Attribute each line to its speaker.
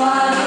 Speaker 1: fire.